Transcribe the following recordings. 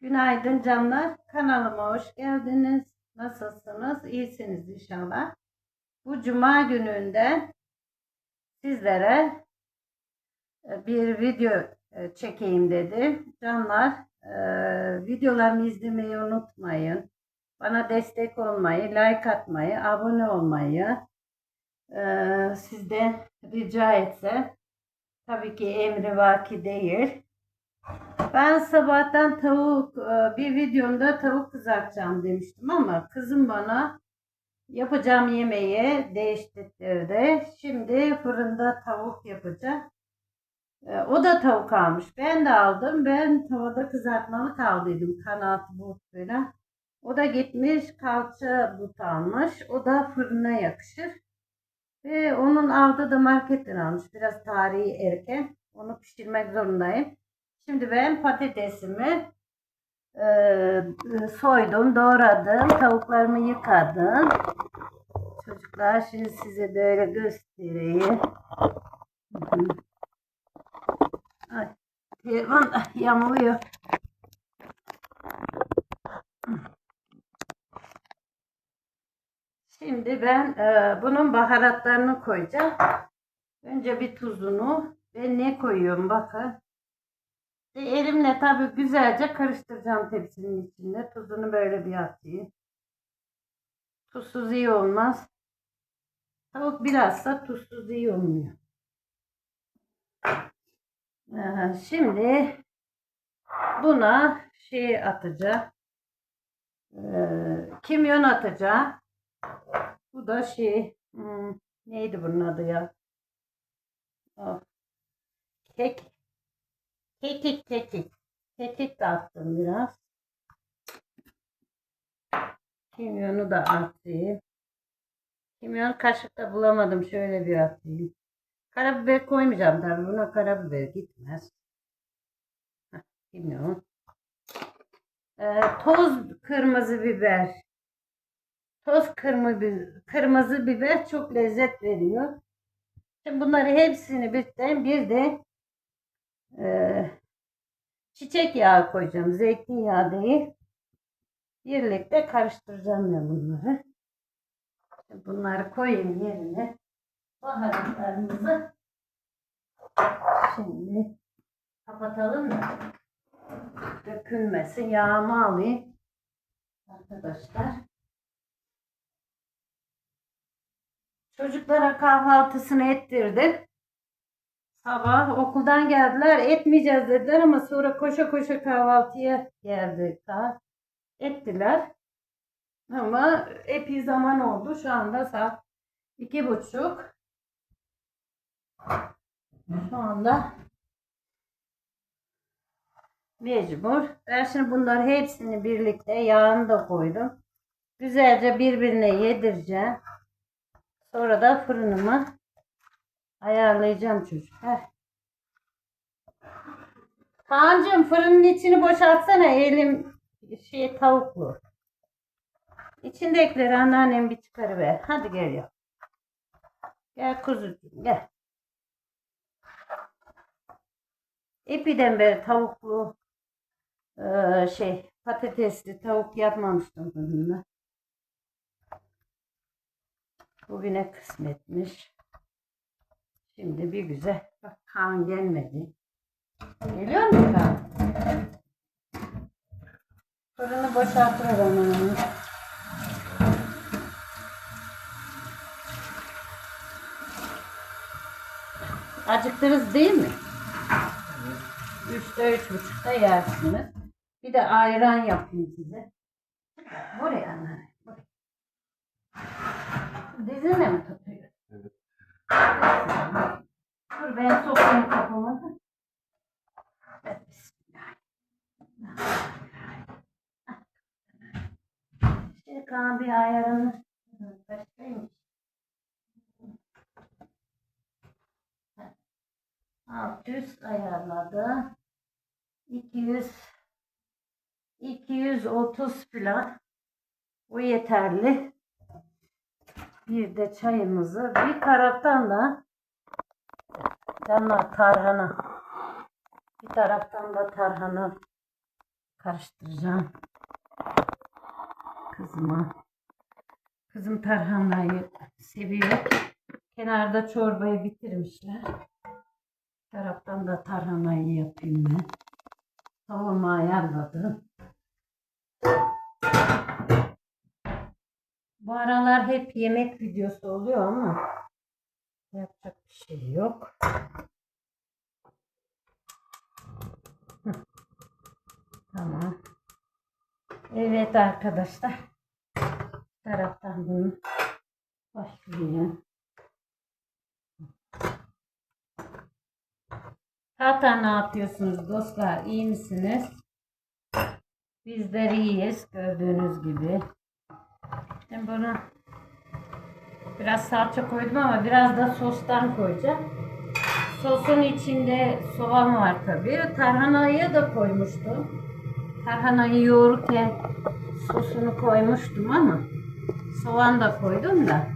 Günaydın canlar. Kanalıma hoş geldiniz. Nasılsınız? İyisiniz inşallah. Bu cuma gününden sizlere e, bir video e, çekeyim dedim. Canlar e, videolarımı izlemeyi unutmayın. Bana destek olmayı, like atmayı, abone olmayı sizden rica etsem. Tabii ki emri vaki değil. Ben sabahtan tavuk e, bir videomda tavuk kızartacağım demiştim ama kızım bana yapacağım yemeği değiştirdi. Şimdi fırında tavuk yapacak. E, O da tavuk almış. Ben de aldım. Ben tavada kızartmalık aldıydım. Kanat but falan. O da gitmiş kalça but almış. O da fırına yakışır. Ve onun aldığı da marketten almış. Biraz tarihi erken. Onu pişirmek zorundayım. Şimdi ben patatesimi e, soydum, doğradım. Tavuklarımı yıkadım. Çocuklar şimdi size böyle göstereyim. Ay, telefon yamuluyor. Şimdi ben e, bunun baharatlarını koyacağım. Önce bir tuzunu ve ne koyuyorum bakın. E, elimle tabii güzelce karıştıracağım tepsinin içinde. Tuzunu böyle bir atayım. Tuzsuz iyi olmaz. Tavuk birazsa tuzsuz iyi olmuyor. Ee, şimdi buna şey atacağım. Ee, kimyon atacağım. Bu da şey hmm, neydi bunun adı ya? Kek Kekik kekik. Kekik de attım biraz. Kimyonu da atayım. Kimyon kaşıkta bulamadım. Şöyle bir atayım. Karabiber koymayacağım tabii. Buna karabiber gitmez. Kimyon. Ee, toz kırmızı biber. Toz kırmızı, kırmızı biber çok lezzet veriyor. Şimdi bunları hepsini birden bir de ee, çiçek yağı koyacağım. Zeytinyağı değil. Birlikte karıştıracağım ya bunları. Bunları koyayım yerine. Baharatlarımızı şimdi kapatalım da dökülmesin. Yağımı alayım. Arkadaşlar. Çocuklara kahvaltısını ettirdim. Sabah okuldan geldiler. Etmeyeceğiz dediler ama sonra koşa koşa kahvaltıya geldik daha. Ettiler. Ama epey zaman oldu. Şu anda saat iki buçuk. Şu anda mecbur. Ben şimdi bunları hepsini birlikte yağını da koydum. Güzelce birbirine yedireceğim. Sonra da fırınıma ayarlayacağım çocuklar. Kaan'cığım fırının içini boşaltsana elim şey tavuklu. İçindekileri anneannem bir çıkarıver. Hadi gel ya. Gel kuzucuğum gel. Epiden beri tavuklu eee, şey patatesli tavuk yapmamıştım fırında. Bugüne kısmetmiş. Şimdi bir güzel. Bak Kaan gelmedi. Geliyor mu Kaan? Fırını boşaltır onu. Acıktınız değil mi? Üçte üç buçukta yersiniz. Bir de ayran yapayım size. Buraya. Buraya. Dizine mi tutuyor? Evet. Dur ben sokayım kafamı. da. Evet, bismillah. Şimdi Kaan bir ayarını başlayayım. Alt üst ayarladı. 200 230 falan. Bu yeterli. Bir de çayımızı bir taraftan da canlar tarhana. Bir taraftan da tarhana karıştıracağım. Kızıma. Kızım tarhanayı seviyor. Kenarda çorbayı bitirmişler. Bir taraftan da tarhanayı yapayım ben. Tavuğumu ayarladım. Bu aralar hep yemek videosu oluyor ama yapacak bir şey yok. Tamam. Evet arkadaşlar. Taraftan bunu başlayayım. Hatta ne yapıyorsunuz dostlar? İyi misiniz? Bizler iyiyiz gördüğünüz gibi. Şimdi bunu biraz salça koydum ama biraz da sostan koyacağım. Sosun içinde soğan var tabii. Tarhanayı da koymuştum. Tarhanayı yoğururken sosunu koymuştum ama soğan da koydum da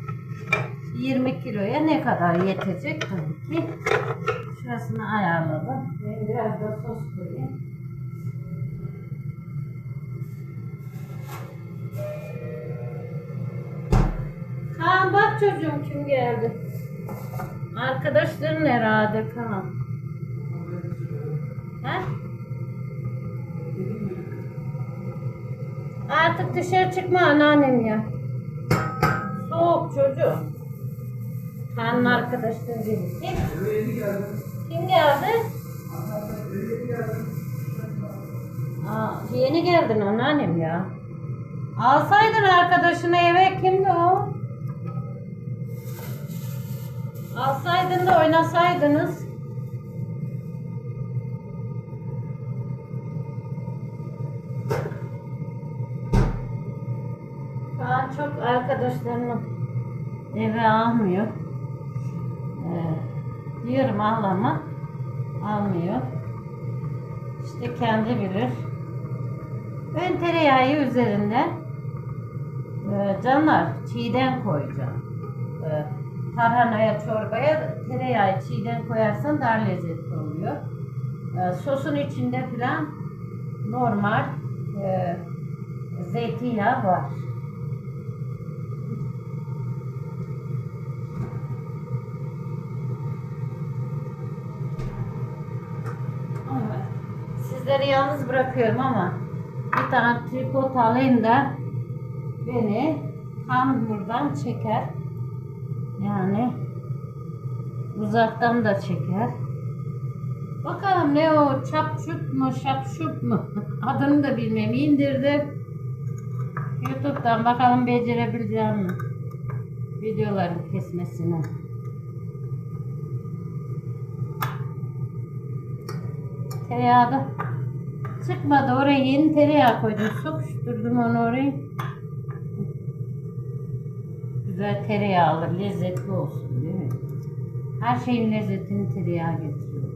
20 kiloya ne kadar yetecek tabii ki. Şurasını ayarladım. Ben biraz da sos koyayım. Bak çocuğum kim geldi. Arkadaşların herhalde Kaan. He? Artık dışarı çıkma anneannem ya. Soğuk çocuğum. Kaan'ın arkadaşları değil. Kim? Kim geldi? Aa, yeni geldin anneannem ya. Alsaydın arkadaşını eve kimdi o? Alsaydın da oynasaydınız. Kaan çok arkadaşlarını eve almıyor. Ee, diyorum al ama almıyor. İşte kendi bilir. Ben tereyağı üzerinde e, canlar çiğden koyacağım. E, tarhanaya, çorbaya tereyağı çiğden koyarsan daha lezzetli oluyor. E, sosun içinde falan normal e, zeytinyağı var. Sizleri yalnız bırakıyorum ama bir tane tripod alayım da beni tam buradan çeker. Yani uzaktan da çeker. Bakalım ne o çapşut mu şapşut mu adını da bilmem indirdim. Youtube'dan bakalım becerebileceğim mi? Videoların kesmesini. Tereyağı da çıkmadı. Oraya yeni tereyağı koydum. Sokuşturdum onu oraya. Güzel tereyağı alır. Lezzetli olsun değil mi? Her şeyin lezzetini tereyağı getiriyor.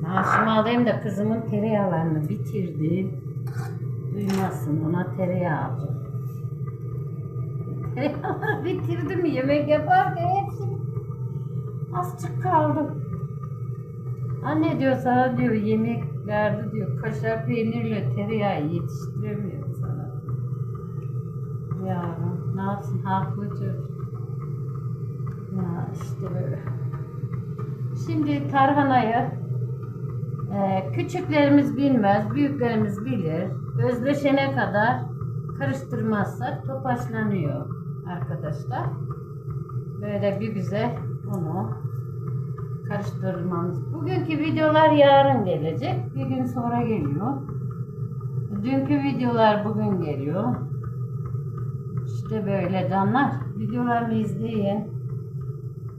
Maaşımı alayım da kızımın tereyağlarını bitirdim. Duymasın ona tereyağı alacağım. Tereyağları bitirdim yemek yaparken hepsini azıcık kaldı. Anne diyor sana diyor yemek verdi diyor kaşar peynirle tereyağı yetiştiremiyor sana. Yavrum ne yapsın haklı çocuk. Ya işte böyle. Şimdi tarhanayı e, küçüklerimiz bilmez, büyüklerimiz bilir. Özleşene kadar karıştırmazsak topaçlanıyor arkadaşlar. Böyle bir güzel onu karıştırmamız. Bugünkü videolar yarın gelecek. Bir gün sonra geliyor. Dünkü videolar bugün geliyor. İşte böyle canlar. Videolarımı izleyin.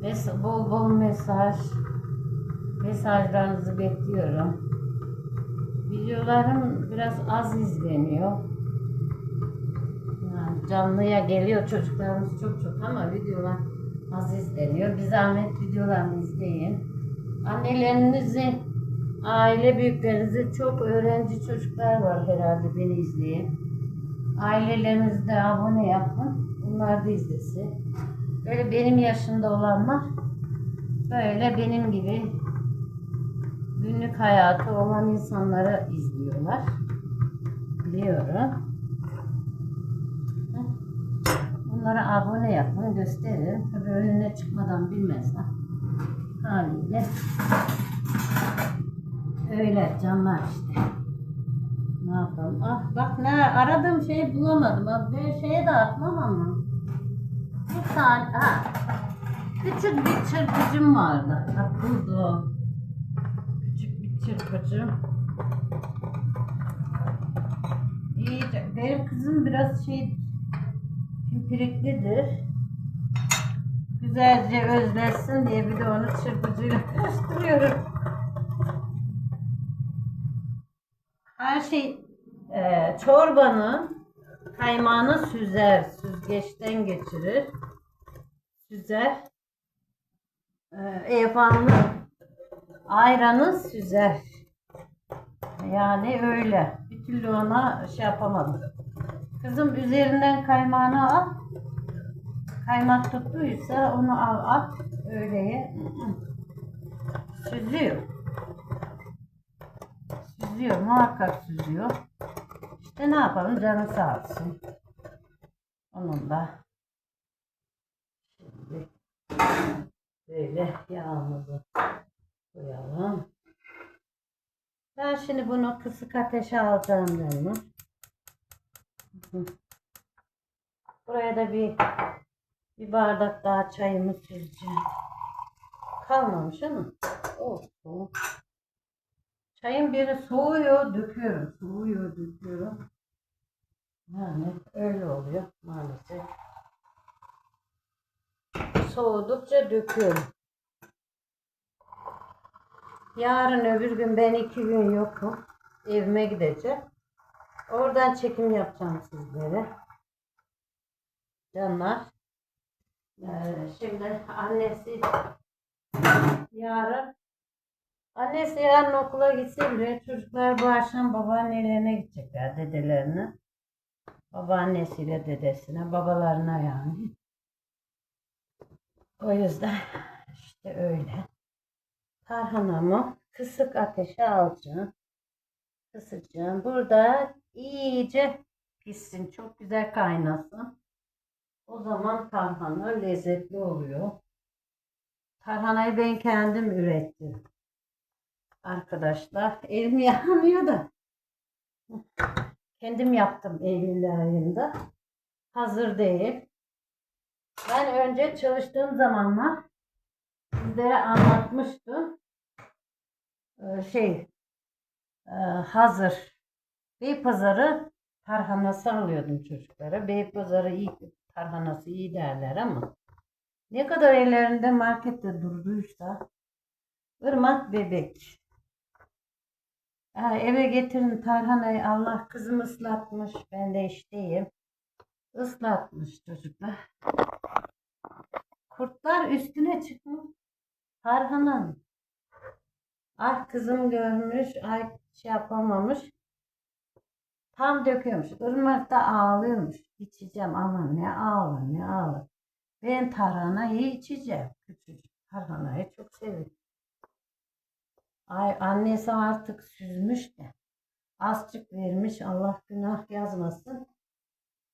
Mes bol bol mesaj. Mesajlarınızı bekliyorum. Videolarım biraz az izleniyor. Yani canlıya geliyor çocuklarımız çok çok ama videolar az izleniyor. Bir zahmet videolarımı izleyin. Annelerinizi, aile büyüklerinizi çok öğrenci çocuklar var herhalde beni izleyen. Ailelerinizi de abone yapın. Bunlar da izlesin. Böyle benim yaşında olanlar böyle benim gibi günlük hayatı olan insanları izliyorlar. Biliyorum. Onlara abone yapın, gösterin. Tabii önüne çıkmadan bilmezler. Haliyle öyle canlar işte. Ne yapalım? Ah bak ne aradığım şeyi bulamadım. Abi ben şeye de atmam ama. Bir tane ha. Küçük bir çırpıcım vardı. Bak buldum. Küçük bir çırpıcım. İyice. Benim kızım biraz şey pimpiriklidir. Güzelce özleşsin diye bir de onu çırpıcıyla karıştırıyorum. Her şey e, çorbanın kaymağını süzer, süzgeçten geçirir. Süzer. E, Evanlı ayranı süzer. Yani öyle. Bir türlü ona şey yapamadım. Kızım üzerinden kaymağını al. Kaymak tuttuysa onu al at. Öyle ye. Süzüyor. Süzüyor. Muhakkak süzüyor. İşte ne yapalım canı sağ olsun. Onun da şimdi böyle yağımızı koyalım. Ben şimdi bunu kısık ateşe alacağım. Hı. Buraya da bir bir bardak daha çayımı süzeceğim. Kalmamış ama olsun. Çayın biri soğuyor, döküyorum. Soğuyor, döküyorum. Yani öyle oluyor maalesef. Soğudukça döküyorum. Yarın öbür gün ben iki gün yokum. Evime gideceğim. Oradan çekim yapacağım sizlere. Canlar. Ee, şimdi annesi yarın annesi yarın okula gitse bile çocuklar bu akşam babaannelerine gidecekler dedelerine. Babaannesiyle dedesine, babalarına yani. O yüzden işte öyle. Tarhanamı kısık ateşe alacağım. Kısacağım. Burada iyice pişsin. Çok güzel kaynasın. O zaman tarhana lezzetli oluyor. Tarhanayı ben kendim ürettim. Arkadaşlar elim yanıyor da. Kendim yaptım Eylül ayında. Hazır değil. Ben önce çalıştığım zamanlar sizlere anlatmıştım. Ee, şey e, hazır Beypazarı tarhanası alıyordum çocuklara. Beypazarı iyi tarhanası iyi derler ama ne kadar ellerinde markette durduysa ırmak bebek. Ha, eve getirin tarhanayı Allah kızım ıslatmış. Ben de işteyim. Islatmış çocuklar. Kurtlar üstüne çıkmış. Tarhananın. Ah kızım görmüş. Ay şey yapamamış. Tam döküyormuş. Irmak da ağlıyormuş. İçeceğim ama ne ağla ne ağla. Ben tarhanayı içeceğim. Küçücük tarhanayı çok seviyorum. Ay annesi artık süzmüş de. Azıcık vermiş. Allah günah yazmasın.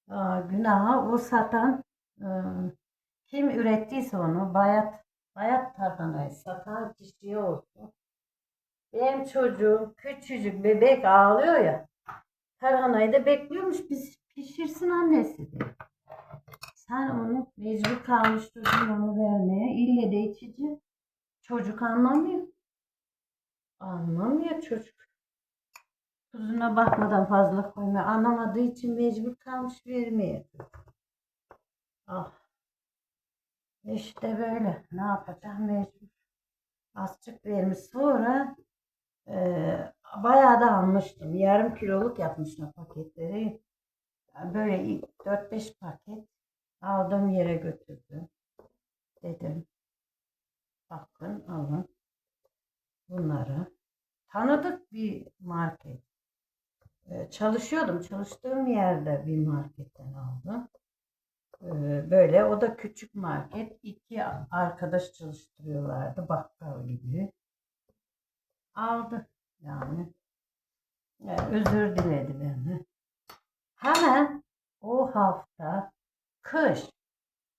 Aa, günaha o satan ıı, kim ürettiyse onu bayat bayat tarhanayı satan kişiye olsun. Benim çocuğum küçücük bebek ağlıyor ya. Tarhanayı da bekliyormuş biz pişirsin annesi de. Sen onu mecbur kalmış çocuğun onu vermeye. İlle de içici. Çocuk anlamıyor. Anlamıyor çocuk. Tuzuna bakmadan fazla koymuyor. Anlamadığı için mecbur kalmış vermeye. Ah. İşte böyle. Ne yapacağım mecbur. Azıcık vermiş. Sonra ee, bayağı da almıştım. Yarım kiloluk yapmışlar paketleri. Böyle 4-5 paket aldım yere götürdüm. Dedim. Bakın alın. Bunları. Tanıdık bir market. Ee, çalışıyordum. Çalıştığım yerde bir marketten aldım. Ee, böyle o da küçük market. İki arkadaş çalıştırıyorlardı bakkal gibi. aldı yani. Yani özür diledi benden. Hemen o hafta kış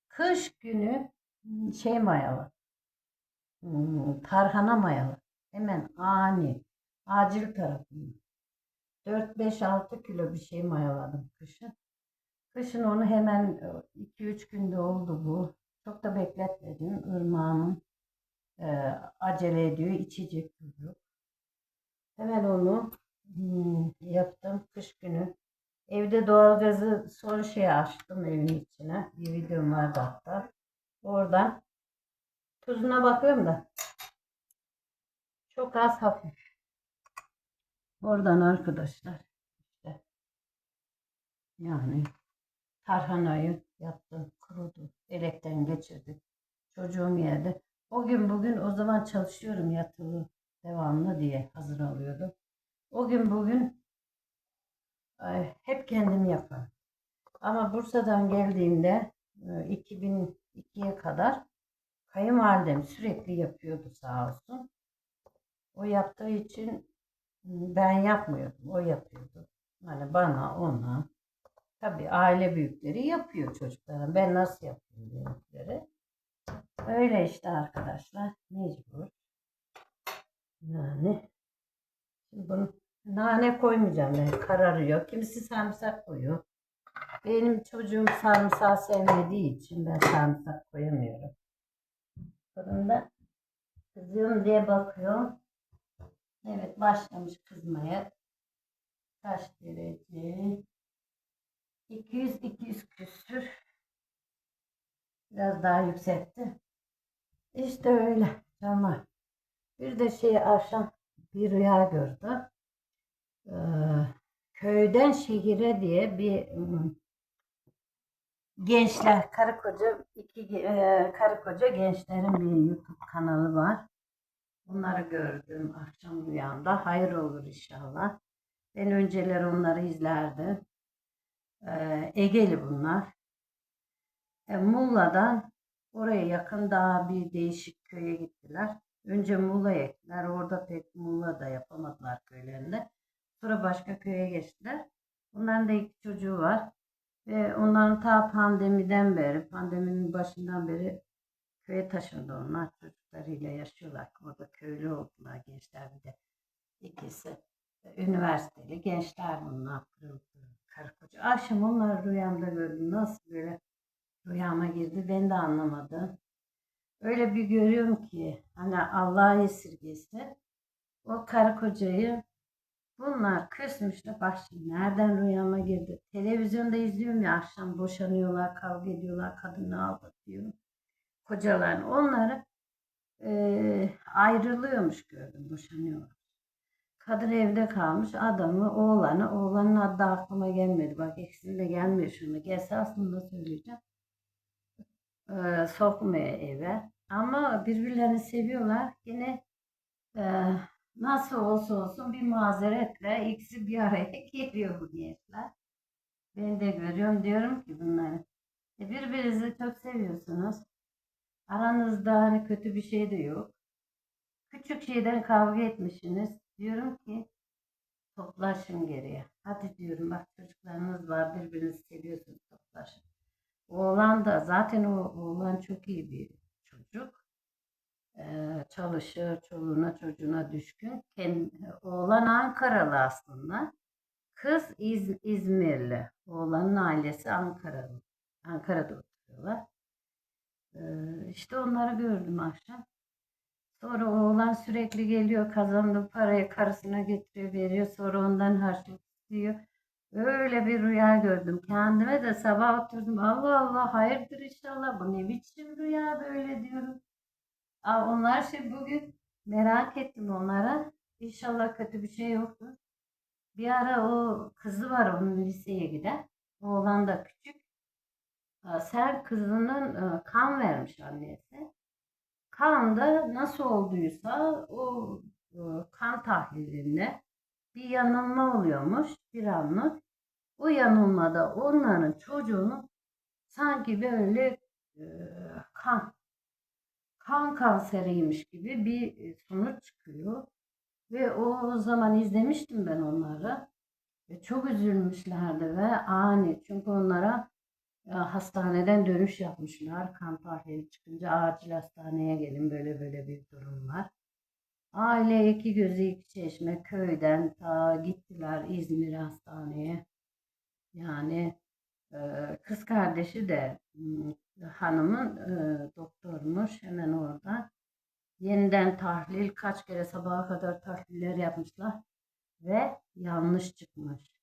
kış günü şey mayalı hmm, tarhana mayalı hemen ani acil tarafından 4-5-6 kilo bir şey mayaladım kışın. Kışın onu hemen 2-3 günde oldu bu. Çok da bekletmedim. Irmağımın e, acele ediyor. içecek çocuk. Hemen onu hmm, yaptım kış günü. Evde doğalgazı son şey açtım evin içine. Bir videom vardı hatta. Oradan tuzuna bakıyorum da çok az hafif. Oradan arkadaşlar işte yani tarhanayı yaptım kurudu. Elekten geçirdik. Çocuğum yedi. O gün bugün o zaman çalışıyorum yatılı devamlı diye hazır alıyordum. O gün bugün ay, hep kendim yaparım. Ama Bursa'dan geldiğimde e, 2002'ye kadar kayınvalidem sürekli yapıyordu sağ olsun. O yaptığı için ben yapmıyordum. O yapıyordu. Hani bana, ona. Tabii aile büyükleri yapıyor çocuklara. Ben nasıl yapayım büyükleri. Öyle işte arkadaşlar. Mecbur. Yani. Bunu nane koymayacağım ben. Kararıyor. Kimisi sarımsak koyuyor. Benim çocuğum sarımsağı sevmediği için ben sarımsak koyamıyorum. Fırında kızıyorum diye bakıyorum. Evet başlamış kızmaya. Kaç derece? 200-200 küsür. Biraz daha yükseltti. İşte öyle canlar. Bir de şey akşam bir rüya gördüm. Ee, köyden şehire diye bir gençler karı koca iki e, karı koca gençlerin bir YouTube kanalı var. Bunları gördüm akşam rüyamda. Hayır olur inşallah. Ben önceler onları izlerdim. Ee, Egeli bunlar. E, Muğla'dan oraya yakın daha bir değişik köye gittiler. Önce Muğla'ya gittiler. Orada pek Muğla'da yapamadılar köylerinde. Sonra başka köye geçtiler. Bunların da iki çocuğu var. Ve onların ta pandemiden beri, pandeminin başından beri köye taşındı onlar. Çocuklarıyla yaşıyorlar. Orada köylü oldular gençler bir de. ikisi. Üniversiteli gençler bunlar. Pırıl pırıl, Karı koca. Akşam onları rüyamda gördüm. Nasıl böyle rüyama girdi ben de anlamadım. Öyle bir görüyorum ki hani Allah'a esirgesin. O karı kocayı bunlar küsmüşler. Bak şimdi nereden rüyama girdi. Televizyonda izliyorum ya akşam boşanıyorlar, kavga ediyorlar, kadını aldatıyor. Kocalar onları e, ayrılıyormuş gördüm, boşanıyorlar. Kadın evde kalmış, adamı, oğlanı, oğlanın adı da aklıma gelmedi. Bak ikisini de gelmiyor şunu. Gelse aslında söyleyeceğim. E, sokmuyor eve. Ama birbirlerini seviyorlar. Yine e, nasıl olsa olsun bir mazeretle ikisi bir araya geliyor bu gençler. Ben de görüyorum diyorum ki bunları. E, birbirinizi çok seviyorsunuz. Aranızda hani kötü bir şey de yok. Küçük şeyden kavga etmişsiniz. Diyorum ki toplaşın geriye. Hadi diyorum bak çocuklarınız var birbirinizi seviyorsunuz toplaşın. Oğlan da zaten o oğlan çok iyi bir çocuk. Ee, çalışır, çoluğuna çocuğuna düşkün. Kendi, oğlan Ankaralı aslında. Kız İz, İzmirli. Oğlanın ailesi Ankaralı. Ankara'da oturuyorlar. Ee, işte onları gördüm akşam. Sonra oğlan sürekli geliyor kazandığı parayı karısına getiriyor veriyor. Sonra ondan harçlık istiyor. Öyle bir rüya gördüm. Kendime de sabah oturdum. Allah Allah hayırdır inşallah. Bu ne biçim rüya böyle diyorum. Aa, onlar şey bugün merak ettim onlara. İnşallah kötü bir şey yoktur. Bir ara o kızı var onun liseye giden. Oğlan da küçük. Aa, Sen kızının e, kan vermiş annesi. Kan da nasıl olduysa o e, kan tahlilinde bir yanılma oluyormuş bir anlık. O yanılmada onların çocuğunun sanki böyle e, kan kan kanseriymiş gibi bir sonuç çıkıyor. Ve o zaman izlemiştim ben onları. Ve çok üzülmüşlerdi ve ani. Çünkü onlara hastaneden dönüş yapmışlar. Kan tahlili çıkınca acil hastaneye gelin böyle böyle bir durum var. Aile iki gözü iki çeşme köyden ta gittiler İzmir hastaneye. Yani e, kız kardeşi de hanımın e, doktormuş hemen orada. Yeniden tahlil kaç kere sabaha kadar tahliller yapmışlar ve yanlış çıkmış.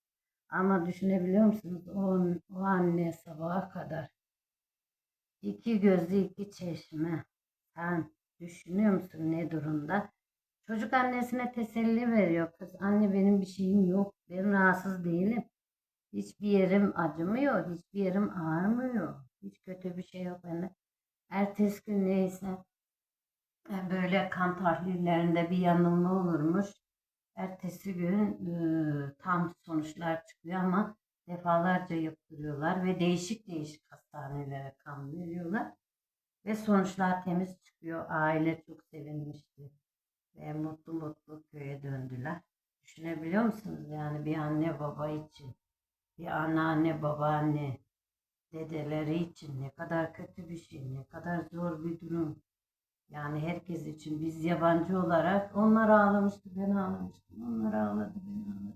Ama düşünebiliyor musunuz? O, o anne sabaha kadar iki gözü iki çeşme. Sen düşünüyor musun ne durumda? Çocuk annesine teselli veriyor. Kız anne benim bir şeyim yok. Ben rahatsız değilim. Hiçbir yerim acımıyor. Hiçbir yerim ağrımıyor. Hiç kötü bir şey yok bende. Ertesi gün neyse e, böyle kan tahlillerinde bir yanılma olurmuş. Ertesi gün e, tam sonuçlar çıkıyor ama defalarca yaptırıyorlar ve değişik değişik hastanelere kan veriyorlar. Ve sonuçlar temiz çıkıyor. Aile çok sevinmişti. Ve mutlu mutlu köye döndüler. Düşünebiliyor musunuz? Yani bir anne baba için, bir anneanne babaanne, dedeleri için ne kadar kötü bir şey, ne kadar zor bir durum. Yani herkes için biz yabancı olarak onlar ağlamıştı, ben ağlamıştım, onlar ağladı, ben ağladım.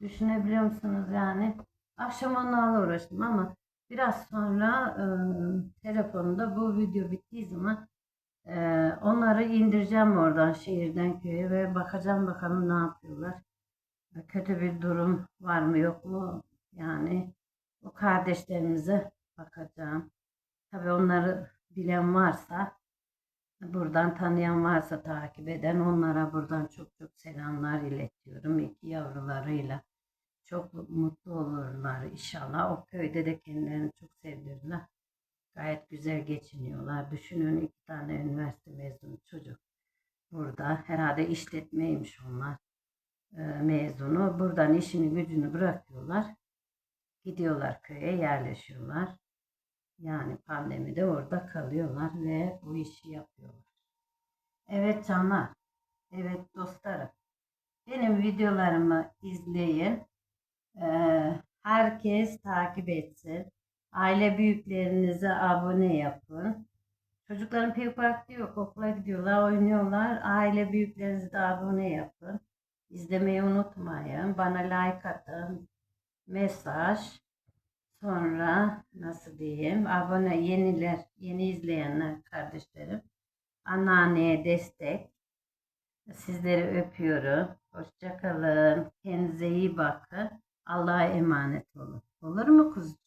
Düşünebiliyor musunuz yani? Akşam onlarla uğraştım ama biraz sonra e, telefonda bu video bittiği zaman e, onları indireceğim oradan şehirden köye ve bakacağım bakalım ne yapıyorlar. E, Kötü bir durum var mı yok mu? Yani o kardeşlerimize bakacağım. Tabii onları bilen varsa Buradan tanıyan varsa takip eden onlara buradan çok çok selamlar iletiyorum. İki yavrularıyla çok mutlu olurlar inşallah. O köyde de kendilerini çok sevdirirler. Gayet güzel geçiniyorlar. Düşünün iki tane üniversite mezunu çocuk. Burada herhalde işletmeymiş onlar e, mezunu. Buradan işini gücünü bırakıyorlar. Gidiyorlar köye yerleşiyorlar. Yani pandemide orada kalıyorlar ve bu işi yapıyorlar. Evet canlar, evet dostlarım. Benim videolarımı izleyin. Ee, herkes takip etsin. Aile büyüklerinize abone yapın. Çocukların pek vakti yok. Okula gidiyorlar, oynuyorlar. Aile büyüklerinize de abone yapın. İzlemeyi unutmayın. Bana like atın. Mesaj. Sonra nasıl diyeyim? Abone yeniler, yeni izleyenler kardeşlerim. Anneanneye destek. Sizleri öpüyorum. Hoşça kalın. Kendinize iyi bakın. Allah'a emanet olun. Olur mu kuzucuğum?